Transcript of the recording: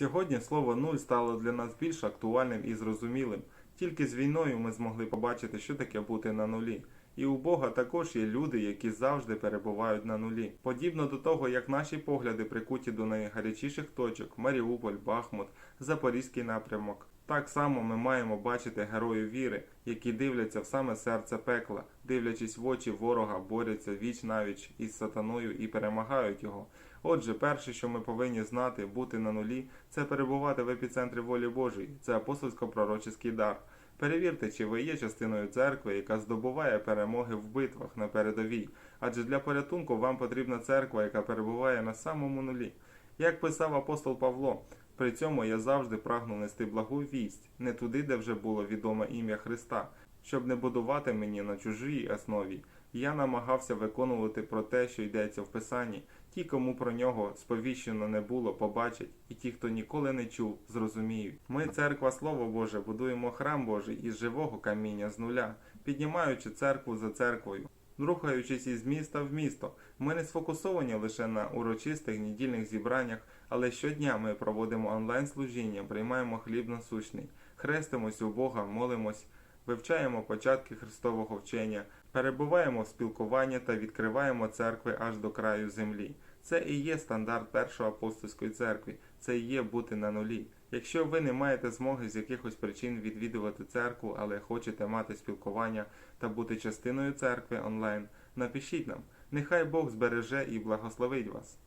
Сьогодні слово нуль стало для нас більш актуальним і зрозумілим. Тільки з війною ми змогли побачити, що таке бути на нулі. І у Бога також є люди, які завжди перебувають на нулі. Подібно до того, як наші погляди прикуті до найгарячіших точок Маріуполь, Бахмут, Запорізький напрямок. Так само ми маємо бачити героїв віри, які дивляться в саме серце пекла, дивлячись в очі ворога, борються віч навіч із сатаною і перемагають його. Отже, перше, що ми повинні знати, бути на нулі, це перебувати в епіцентрі волі Божої, це апостольсько-пророческий дар. Перевірте, чи ви є частиною церкви, яка здобуває перемоги в битвах на передовій, адже для порятунку вам потрібна церква, яка перебуває на самому нулі. Як писав апостол Павло, при цьому я завжди прагну нести благу вість, не туди, де вже було відоме ім'я Христа, щоб не будувати мені на чужій основі. Я намагався виконувати про те, що йдеться в Писанні. Ті, кому про нього сповіщено не було, побачать, і ті, хто ніколи не чув, зрозуміють. Ми, церква Слово Боже, будуємо храм Божий із живого каміння з нуля, піднімаючи церкву за церквою. Рухаючись із міста в місто, ми не сфокусовані лише на урочистих недільних зібраннях, але щодня ми проводимо онлайн-служіння, приймаємо хліб насущний, хрестимось у Бога, молимось, вивчаємо початки Христового вчення, перебуваємо в спілкуванні та відкриваємо церкви аж до краю землі. Це і є стандарт першої апостольської церкви, це і є бути на нулі. Якщо ви не маєте змоги з якихось причин відвідувати церкву, але хочете мати спілкування та бути частиною церкви онлайн, напишіть нам. Нехай Бог збереже і благословить вас.